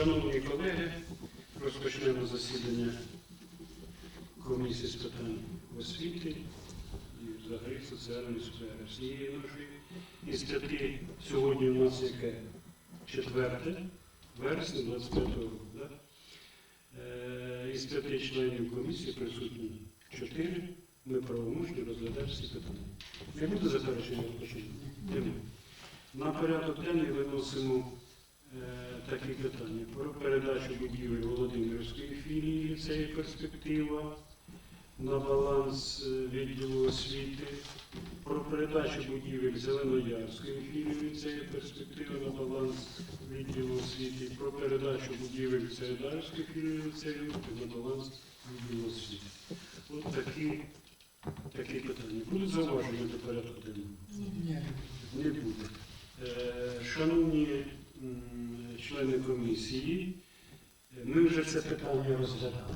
Шановні колеги, розпочнемо засідання комісії з питань освіти і взагалі соціальної сфери всієї нашої. Із п'яти сьогодні у нас яке четверте, вересня 25 року. Да? Е, Із п'яти членів комісії присутні чотири. Ми правомочні розглядаємо всі питання. Не буде заперечення розпочнемо? Немає. На порядок денний виносимо е, такі питання. Про передачу будівель Володимирської філії ліцею перспектива на баланс е, відділу освіти, про передачу будівель Зеленоярської філії ліцею перспектива на баланс відділу освіти, про передачу будівель Середарської філії ліцею на баланс відділу освіти. От такі, такі питання. Будуть зауваження до порядку денного? Ні. Не буде. Е, Шановні комісії, ми вже це питання розглядали.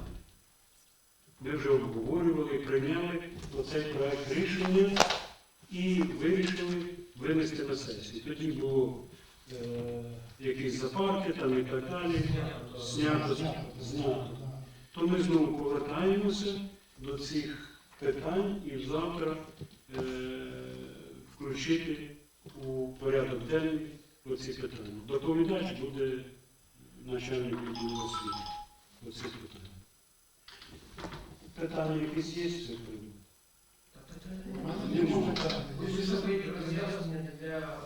Ми вже обговорювали, прийняли оцей проект рішення і вирішили винести на сесію. Тоді було е, якісь запарки там і так далі. Знято, знято. То ми знову повертаємося до цих питань і завтра е, включити у порядок денний оці питання. Доповідач буде начальник відділу освіти. Оці питання. Питання якісь є з цих приводу? Хочу зробити роз'яснення для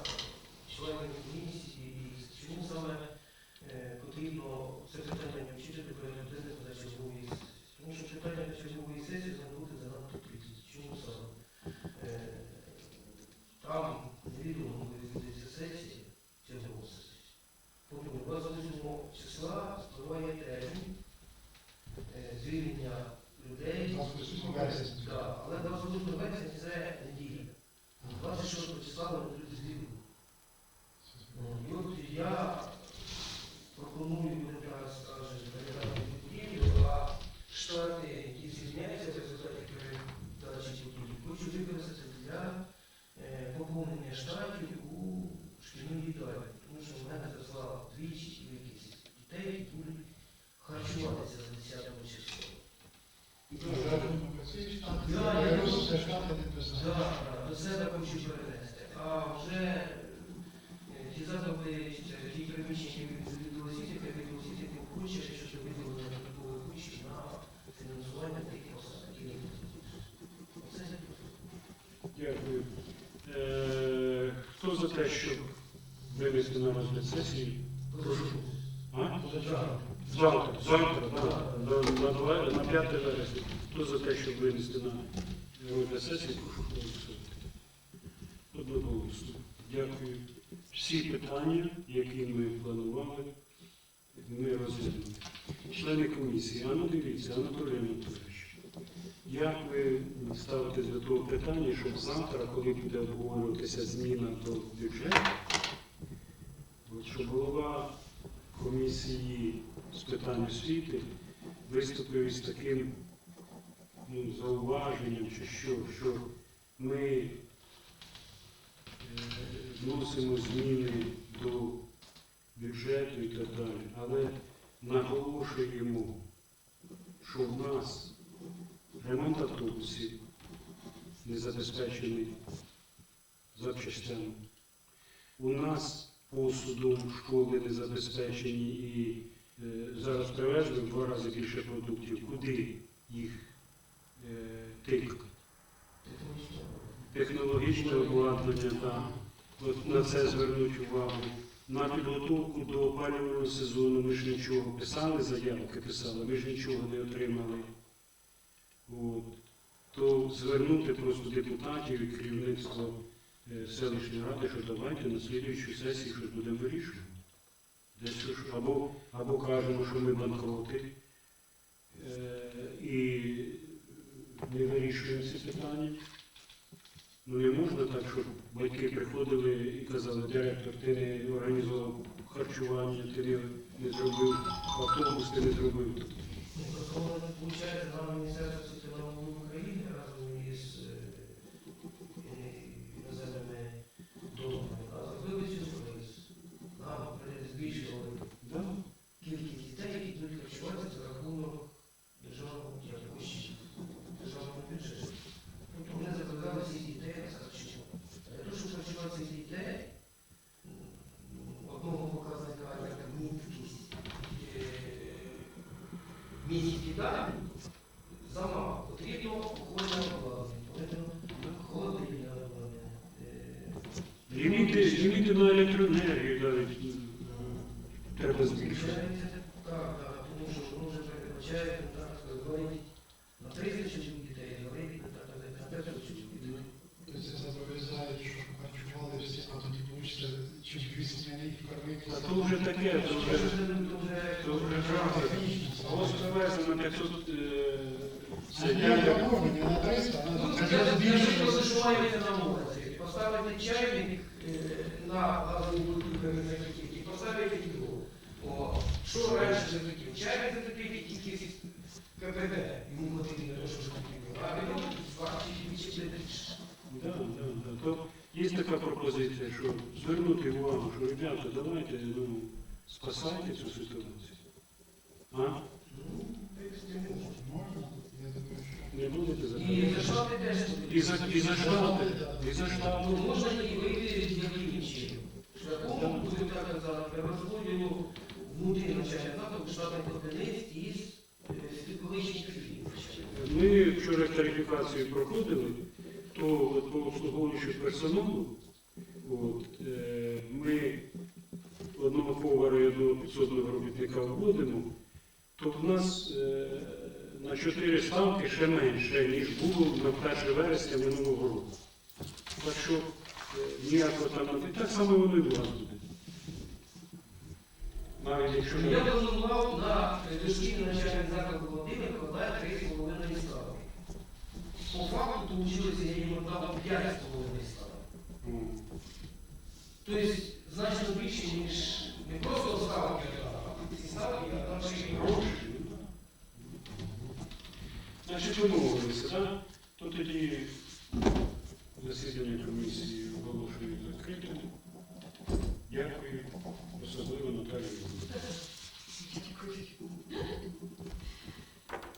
членів комісії, чому саме е, потрібно це питання включити до порядку денного позачергової сесії. Тому що питання позачергової сесії бути занадто критичні. Чому саме? Е, Там невідомо, коли відбудеться сесія, чергова сесія. Тобто 28 числа спливає термін е, звільнення людей. Так, але 28 вересня це неділя. 26 числа вони будуть звільнені. І от я пропоную, мене зараз скаже, передати будівлю, а штати, які звільняються в результаті передачі будівлі, хочу використати для е, поповнення штатів у шкільній їдальні. Тому що в мене зросла двічі кількість дітей, які будуть харчуватися за 10 число. Да, до себе хочу перенести. А вже ті чи ті приміщення від освіти, від освіти тим хоче, що виділено додаткові кошти на фінансування тих посад. які Дякую. Е, Хто за те, щоб винести на розгляд сесії? прошу. Завтра. Завтра, на 5 вересня. Хто за те, щоб винести на розгляд сесії. Дякую. Всі питання, які ми планували, ми розглянули. Члени комісії, а ну дивіться, Анатолій Анатолійович, як ви ставитесь до того питання, щоб завтра, коли буде обговорюватися зміна до бюджету, щоб голова комісії з питань освіти виступив із таким ну, зауваженням, чи що, що ми е, вносимо зміни до бюджету і так далі, але наголошуємо, що в нас ремонт автобусів не забезпечений запчастями. У нас посудом школи не забезпечені і е, зараз привезли в два рази більше продуктів. Куди їх Технологічне обладнання. От на це звернуть увагу. На підготовку до опалювального сезону ми ж нічого писали, заявки писали, ми ж нічого не отримали. От. То звернути просто депутатів і керівництво е, селищної ради, що давайте на слідуючу сесію щось будемо вирішувати. Десь щось, або, або кажемо, що ми банкроти е, і не вирішуємо ці питання. Ну не можна так, щоб батьки приходили і казали, директор, ти не організував харчування, ти не, зробив автобус, ти не зробив. На Міністерство Ліміти, ліміти на електроенергію навіть треба збільшити. Так, так, тому що воно вже передбачає так, говорить на 30 дітей, говорить на 500 дітей. Це зобов'язає, щоб харчували всі, а тоді вийде, чи дві сім'ї кормити. А то вже таке, то вже, це то вже правда. Ось привезли на 500 е, Це це не на 300, а Ну, на це це я збільшується. скажу, на увазі. Поставити чайник е, на газовій плиті закипів, поставити його. О, що раніше закипів? Чайник закипів і тільки з КПД. Йому потрібно те, що закипів. А він зварчить більше. Да, да, да. То є така пропозиція, що звернути увагу, що ребята, давайте ну, спасайте цю ситуацію. А? Ну, Можна? Я думаю, що... Не будете І за заперечувати? що ти теж І за, і за штати, і за штати. можна і з яким чином. Шляхом, будемо так казати, розподілу внутрі навчальних закладів штатних одиниць із е. Ми вчора тарифікацію проходили, то по обслуговуючому персоналу от, е, ми одного повара і одного підсобного робітника вводимо, то в нас е, на 4 ставки ще менше, ніж було на 1 вересня минулого року. Так що е, ніякого там не так само воно і у вас буде. Навіть якщо Я планував на дошкільний навчальний заклад Володимир вкладає 3,5 ставки. По факту вийшло, я їм дав 5,5 ставок. Тобто значно більше, ніж не просто ставки, а ставки, а там ще й гроші. Значить, вимовилися, так? То тоді засідання комісії оголошую закритим. Дякую, особливо Наталію.